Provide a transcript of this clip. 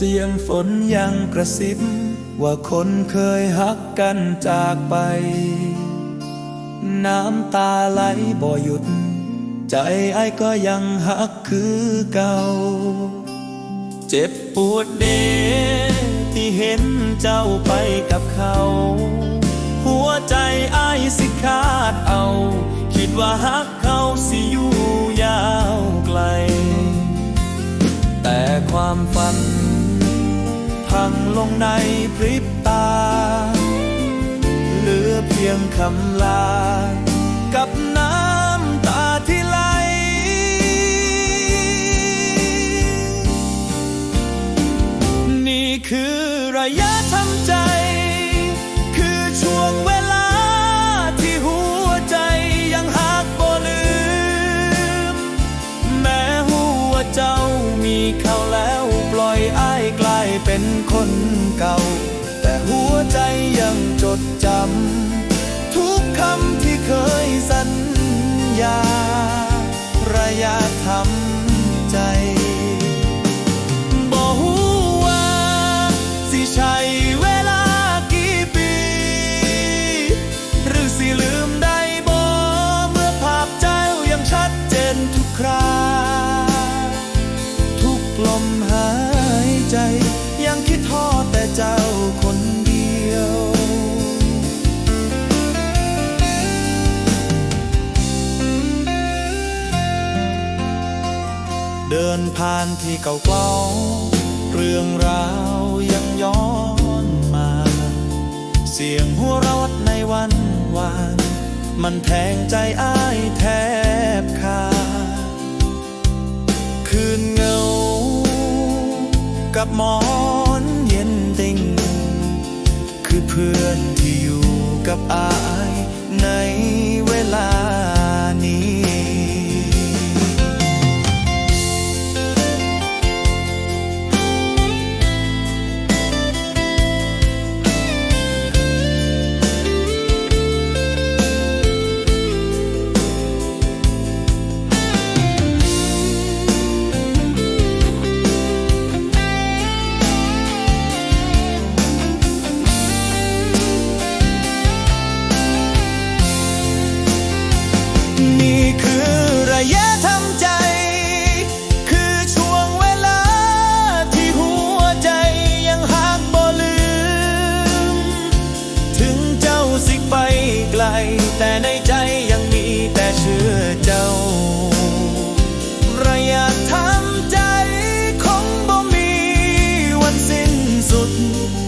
เสียงฝนยังกระซิบ ว่าคนเคยฮักกันจากไป น้ำตาไหลบ่หยุด ใจไอ้ก็ยังฮักคือเก่า เจ็บปวดเดที่เห็นเจ้าไปกับเขา หัวใจไอ้สิขาดเอา คิดว่าฮักเขาสิอยู่ยาวไกล แต่ความฝัน ลงในพริบตา เหลือเพียงคำลา กับน้ำตาที่ไหล นี่คือระยะทำใจ คนเก่า แต่หัวใจยังจดจำ ทุกคำที่เคยสัญญา ยังคิดทอดแต่เจ้าคนเดียว เดินผ่านที่เก่าเกลาเรื่องราวยังย้อนมา เสียงหัวเราะในวันวาน มันแทงใจอ้ายแทบขาดคืนเงา กับหมอน กับ ค